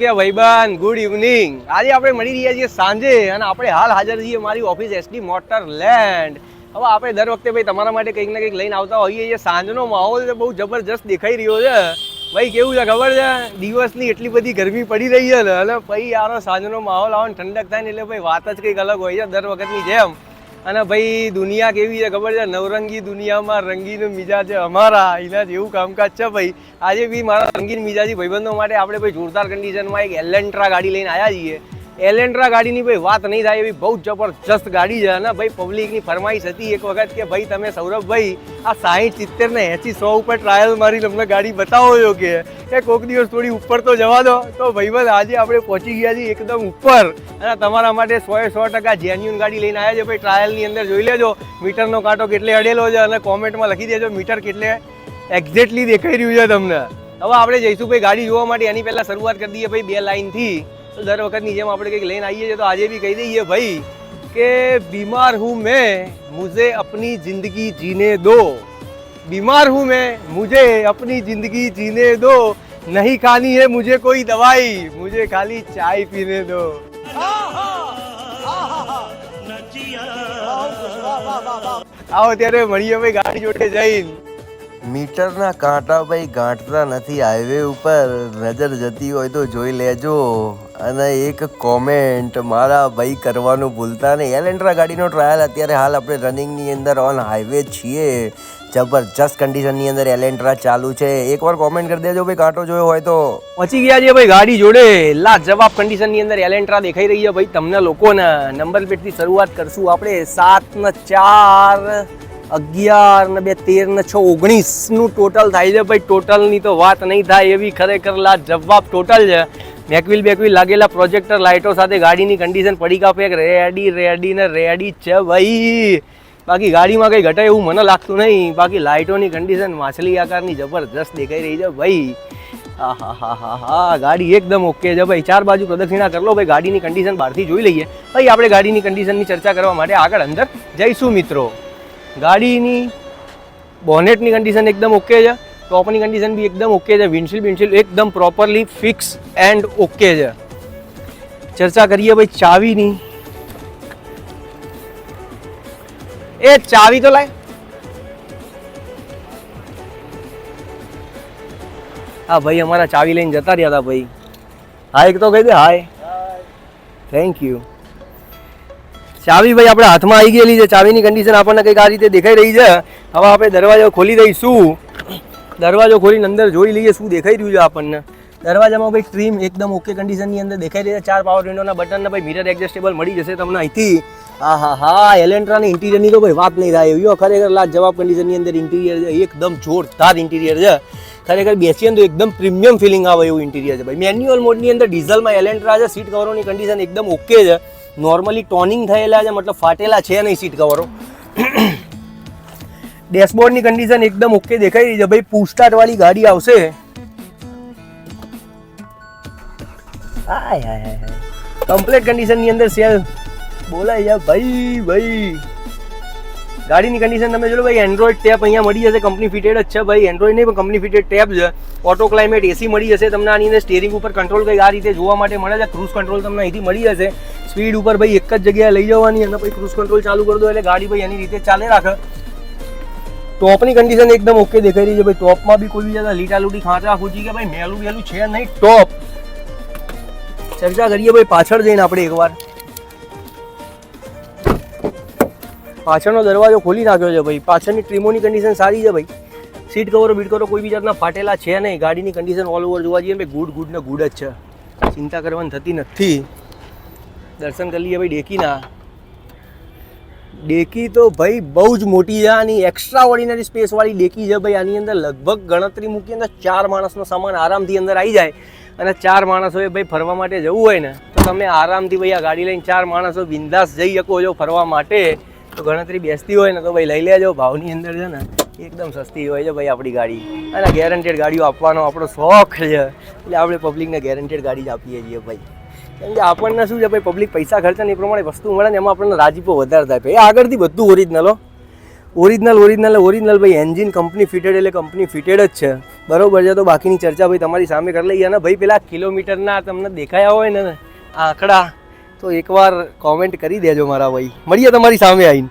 છે ભાઈબાન good evening આજે આપણે મળી રહ્યા છીએ સાંજે અને આપણે હાલ હાજર છીએ મારી ઓફિસ એસડી મોટર લેન્ડ. હવે આપણે દર વખતે ભાઈ તમારા માટે કંઈક ને કંઈક લઈને આવતા હોઈએ છીએ. સાંજનો માહોલ બહુ જબરજસ્ત દેખાઈ રહ્યો છે. ભાઈ, કેવું છે, ખબર છે? દિવસની એટલી બધી ગરમી પડી રહી છે ને, અને ભાઈ યારો સાંજનો માહોલ આવે ઠંડક થાય ને એટલે ભાઈ વાત જ કંઈક અલગ હોય છે દર વખતની જેમ. અને ભાઈ, દુનિયા કેવી છે ખબર છે? નવરંગી દુનિયામાં રંગીન મિજાજ અમારા. એના જેવું કામકાજ છે ભાઈ. આજે બી મારા રંગીન મિજાજી ભાઈબંધો માટે આપણે ભાઈ જોરદાર કન્ડિશનમાં એક એલેન્ટ્રા ગાડી લઈને આવ્યા છીએ. એલેન્ટ્રા ગાડીની ભાઈ વાત નહીં થાય એવી બહુ જબરજસ્ત ગાડી છે અને ભાઈ પબ્લિકની ફરમાઈશ હતી એક વખત કે ભાઈ તમે સૌરભભાઈ, આ સાહીઠ સિત્તેર ને એસી સો ઉપર ટ્રાયલ મારી તમને ગાડી બતાવો છો કે કોઈક દિવસ થોડી ઉપર તો જવા દો. તો ભાઈબંધ આજે આપણે પહોંચી ગયા છીએ એકદમ ઉપર. અને તમારા માટે સો એ સો ટકા જેન્યુન ગાડી લઈને આવ્યા છે. ભાઈ ટ્રાયલની અંદર જોઈ લેજો. મીટરનો કાંટો કેટલે અડેલો છે અને કોમેન્ટમાં લખી દેજો. મીટર કેટલે એક્ઝેક્ટલી દેખાઈ રહ્યું છે તમને. હવે આપણે જઈશું ભાઈ ગાડી જોવા માટે. એની પહેલાં શરૂઆત કરી દઈએ ભાઈ બે લાઈનથી તો દર વખતની જેમ આપણે કંઈક લઈને આવીએ છીએ તો આજે બી કહી દઈએ ભાઈ કે બીમાર હું મેં મુઝે અપની જિંદગી જીને દો બીમાર હું મેં મુજે અપની જિંદગી જીને દો નહીં ખાની હે મુજે કોઈ દવાઈ મુજે ખાલી ચાય પીને દો આવો ત્યારે મળીએ ભાઈ ગાડી જોડે જઈને મીટરના કાંટા ભાઈ ગાંઠતા નથી હાઈવે ઉપર નજર જતી હોય તો જોઈ લેજો. અને એક કોમેન્ટ મારા ભાઈ કરવાનું ભૂલતા નહીં. એલેન્ટ્રા ગાડીનો ટ્રાયલ અત્યારે હાલ આપણે રનિંગની અંદર ઓન હાઈવે છીએ. જબરજસ્ત કન્ડિશનની અંદર એલેન્ટ્રા ચાલુ છે. એકવાર કોમેન્ટ કરી દેજો ભાઈ, કાંટો જોયો હોય તો. પહોંચી ગયા છે ભાઈ ગાડી જોડે. લા, જવાબ કન્ડિશનની અંદર એલેન્ટ્રા દેખાઈ રહી છે ભાઈ. તમને લોકોને નંબર પ્લેટથી શરૂઆત કરશું આપણે. સાત ને ચાર અગિયાર ને બે, તેર ને છ, ઓગણીસનું ટોટલ થાય છે. ભાઈ ટોટલની તો વાત નહીં થાય એવી ખરેખર લા જવાબ ટોટલ છે. મેકવિલ બેકવિલ લાગેલા પ્રોજેક્ટર લાઇટો સાથે ગાડીની કન્ડિશન પડીકા પેક રેડી રેડી ને રેડી છે ભાઈ. બાકી ગાડીમાં કંઈ ઘટે એવું મને લાગતું નહીં. બાકી લાઇટોની કન્ડિશન માછલી આકારની જબરજસ્ત દેખાઈ રહી છે ભાઈ. હા હા હા હા હા ગાડી એકદમ ઓકે છે ભાઈ. ચાર બાજુ પ્રદક્ષિણા કરી લો ભાઈ, ગાડીની કન્ડિશન બહારથી જોઈ લઈએ. ભાઈ, આપણે ગાડીની કન્ડિશનની ચર્ચા કરવા માટે આગળ અંદર જઈશું મિત્રો. ગાડીની બોનેટની કન્ડિશન એકદમ ઓકે છે. ટોપની કન્ડિશન બી એકદમ ઓકે છે. વિન્ડશીલ્ડ વિન્ડશીલ્ડ એકદમ પ્રોપરલી ફિક્સ એન્ડ ઓકે છે. ચર્ચા કરીએ ભાઈ ચાવીની. એ ચાવી તો લાય. હા ભાઈ અમારા ચાવી લઈને જતા રહ્યા હતા ભાઈ. હા એક તો કહી દે હાય થેન્ક યુ ચાવી ભાઈ આપણે હાથમાં આવી ગયેલી છે. ચાવીની કન્ડિશન આપણને કંઈક આ રીતે દેખાઈ રહી છે. હવે આપણે દરવાજો ખોલી દઈશું. દરવાજો ખોલીને અંદર જોઈ લઈએ શું દેખાઈ રહ્યું છે આપણને. દરવાજામાં ભાઈ ટ્રીમ એકદમ ઓકે કન્ડિશનની અંદર દેખાઈ રહી છે. ચાર પાવર વિન્ડોના બટનને ભાઈ મિરર એડજસ્ટેબલ મળી જશે તમને અહીંથી. હા હા હા એલેન્ટ્રાની ઇન્ટિરિયરની તો ભાઈ વાત નહીં થાય. એવી ખરેખર લાજ જવાબ કન્ડિશનની અંદર ઇન્ટિરિયર છે. એકદમ જોરદાર ઇન્ટિરિયર છે. ખરેખર બેસીએ તો એકદમ પ્રીમિયમ ફિલિંગ આવે એવું ઇન્ટિરિયર છે ભાઈ. મેન્યુઅલ મોડની અંદર ડીઝલમાં એલેન્ટ્રા છે. સીટ કવરોની કન્ડિશન એકદમ ઓકે છે. નોર્મલી ટોનિંગ થયેલા છે, મતલબ ફાટેલા છે નહીં સીટ કવરો ડેશબોર્ડની કન્ડિશન એકદમ ઓકે દેખાઈ રહી છે. ભાઈ પૂછતાટવાળી વાળી ગાડી આવશે. કમ્પ્લીટ કન્ડિશનની અંદર સેલ બોલાય જા. ભાઈ ભાઈ. ગાડીની કન્ડિશન તમે જોડો ભાઈ એન્ડ્રોઈડ ટેપ અહીંયા મળી જશે કંપની ફિટેડ જ છે, ભાઈ. એન્ડ્રોઈડ નહીં, પણ કંપની ફિટેડ ટેપ છે. ઓટો ક્લાઇમેટ એસી મળી જશે, તમને આની અંદર સ્ટેરિંગ ઉપર કંટ્રોલ કંઈક આ રીતે જોવા માટે મળે છે. ક્રૂઝ કંટ્રોલ તમને અહીંથી મળી જશે. સ્પીડ ઉપર, ભાઈ, એક જ જગ્યાએ લઈ જવાની અને પછી ક્રૂઝ કંટ્રોલ ચાલુ કરી દો, એટલે ગાડી, ભાઈ, એની રીતે ચાલે રાખે. ટોપની કન્ડિશન એકદમ ઓકે દેખાઈ રહી છે, ભાઈ. ટોપમાં બી કોઈ જ્યાં લીટા લૂટી ખાંચા ખૂચી કે, ભાઈ મેલું વેલું છે નહીં. ટોપ ચર્ચા કરીએ, ભાઈ, પાછળ જઈને આપણે એકવાર. પાછળનો દરવાજો ખોલી નાખ્યો છે ભાઈ. પાછળની ટ્રીમોની કન્ડિશન સારી છે ભાઈ. સીટ કવરો બીટ કવરો કોઈ બી જાતના ફાટેલા છે નહીં. ગાડીની કન્ડિશન ઓલ ઓવર જોવા જઈએ ભાઈ, ગુડ ગુડ ને ગુડ જ છે. ચિંતા કરવાની થતી નથી. દર્શન કરી લઈએ ભાઈ ડેકીના. ડેકી તો ભાઈ બહુ જ મોટી છે. આની એક્સ્ટ્રા ઓર્ડિનરી સ્પેસવાળી ડેકી છે ભાઈ. આની અંદર લગભગ ગણતરી મૂકી અંદર ચાર માણસનો સામાન આરામથી અંદર આવી જાય. અને ચાર માણસોએ ભાઈ ફરવા માટે જવું હોય ને, તો તમે આરામથી ભાઈ આ ગાડી લઈને ચાર માણસો બિંદાસ જઈ શકો છો ફરવા માટે. તો ગણતરી બેસતી હોય ને તો ભાઈ લઈ લેજો. ભાવની અંદર છે ને એકદમ સસ્તી હોય છે ભાઈ આપણી ગાડી. અને ગેરંટેડ ગાડીઓ આપવાનો આપણો શોખ છે. એટલે આપણે પબ્લિકને ગેરંટેડ ગાડી જ આપીએ છીએ ભાઈ. કેમ કે આપણને શું છે ભાઈ પબ્લિક પૈસા ખર્ચે ને એ પ્રમાણે વસ્તુ મળે ને એમાં આપણને રાજીપો વધારે થાય. ભાઈ આગળથી બધું ઓરિજિનલ હો. ઓરિજિનલ ઓરિજિનલ ઓરિજિનલ ભાઈ એન્જિન કંપની ફિટેડ એટલે કંપની ફિટેડ જ છે. બરોબર છે, તો બાકીની ચર્ચા ભાઈ તમારી સામે કરી લઈએ. અને ભાઈ, પેલા કિલોમીટરના તમને દેખાયા હોય ને આંકડા તો એકવાર કોમેન્ટ કરી દેજો મારા ભાઈ. મળીએ તમારી સામે આવીને.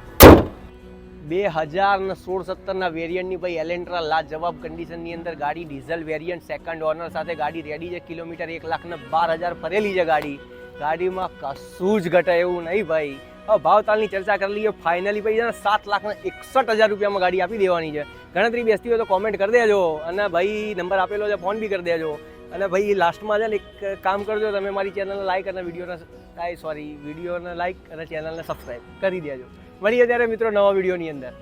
બે હજાર ને સોળ સત્તરના વેરિયન્ટની ભાઈ એલેન્ટ્રા લાજવાબ કન્ડિશનની અંદર ગાડી ડીઝલ વેરિયન્ટ સેકન્ડ ઓનર સાથે ગાડી રેડી છે. કિલોમીટર એક લાખ ને બાર હજાર ફરેલી છે ગાડી. ગાડીમાં કશું જ ઘટે એવું નહીં ભાઈ. હવે ભાવતાલની ચર્ચા કરી લઈએ. ફાઇનલી ભાઈ સાત લાખ ને એકસઠ હજાર રૂપિયામાં ગાડી આપી દેવાની છે. ગણતરી બેસતી હોય તો કોમેન્ટ કરી દેજો. અને ભાઈ નંબર આપેલો છે ફોન બી કરી દેજો. અને ભાઈ લાસ્ટમાં છે ને એક કામ કરજો, તમે મારી ચેનલને લાઈક અને વિડીયોને સોરી વિડીયોને લાઈક અને ચેનલને સબસ્ક્રાઈબ કરી દેજો. મળીએ ત્યારે મિત્રો નવા વિડીયોની અંદર.